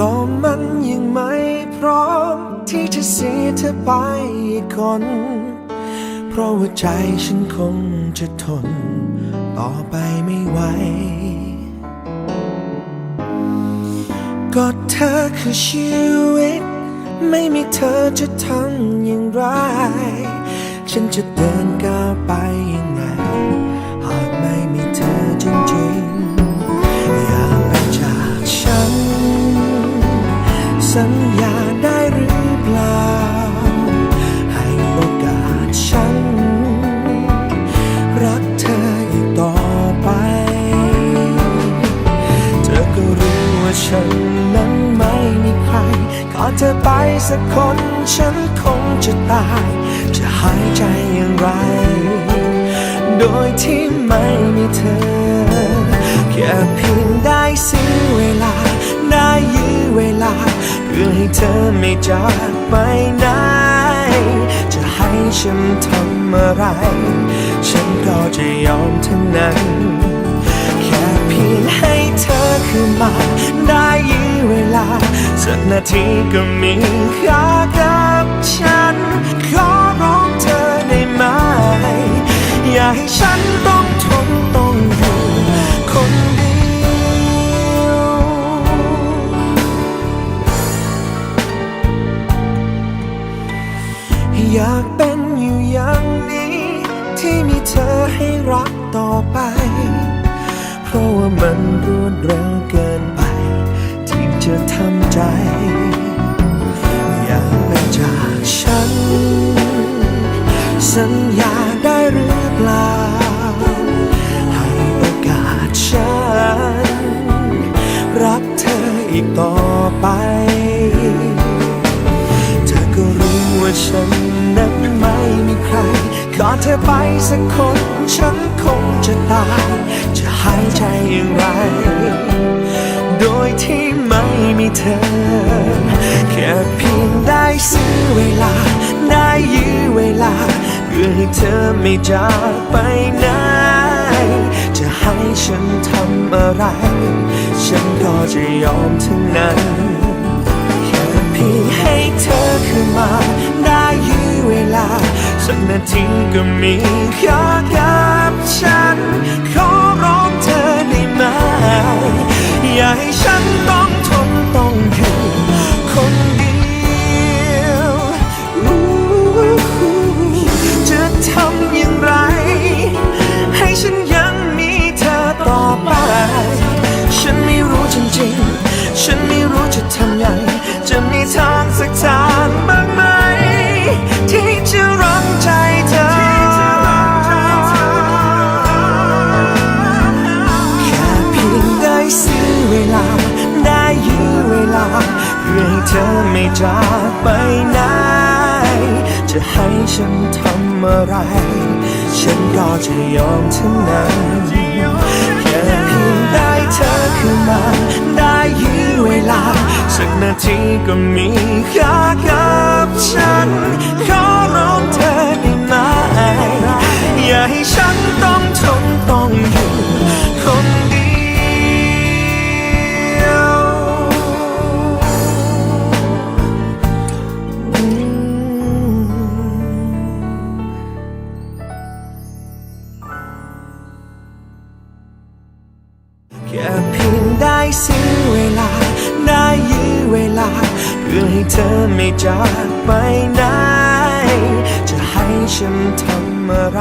ก็มันยังไม่พร้อม ที่จะเสียเธอไปคน เพราะว่าใจฉันคงจะทน ต่อไปไม่ไหว ก็เธอคือชีวิต ไม่มีเธอจะทำอย่างไร ฉันจะเดิน ฉันนั้นไม่มีใครขอเธอไปสักคนฉันคงจะตาย จะหายใจอย่างไร โดยที่ไม่มีเธอ แค่เพียงได้ซื้อเวลา ได้ยื้อเวลา เพื่อให้เธอไม่จากไปไหนจะให้ฉันทำอะไร ฉันก็จะยอมทั้งนั้น แค่เพียงให้เธอคืนมาได้ ยื้อเวลา สักนาทีก็มีค่ากับฉัน ขอร้องเธอได้ไหม อย่าให้ฉันต้องทนต้องอยู่คนเดียว อยากเป็นอยู่อย่างนี้ ที่มีเธอให้รักต่อไป เพราะว่ามันรวดเร็วเกิน จะทำใจ อย่าไปจากฉัน สัญญาได้หรือเปล่า ให้โอกาสฉัน รักเธออีกต่อไป เธอก็รู้ว่าฉันนั้นไม่มีใครขอเธอไปสักคนฉันคงจะตาย จะหายใจอย่างไร โดยที่ มีเธอ แค่เพียงได้ซื้อเวลา ได้ยื้อเวลา เพื่อให้เธอไม่จากไปไหนจะให้ฉันทำอะไร ฉันก็จะยอมทั้งนั้น แค่เพียงให้เธอคืนมา ได้ยื้อเวลา สักนาทีก็มีค่ากับฉัน ขอร้องเธอได้ไหมอย่าให้ฉันต้องทน ลาเพื่อให้เธอไม่จากไปไหน จะให้ฉันทำอะไร ฉันก็จะยอมทั้งนั้นแค่เพียงได้เธอคืนมาได้ยื้อเวลา สักนาทีก็มีค่ากับฉัน ขอร้องเธอ ค่เพียงได้ซื้อเวลา ได้ยื้อเวลา เพื่อให้เธอไม่จากไปไหน จะให้ฉันทำอะไร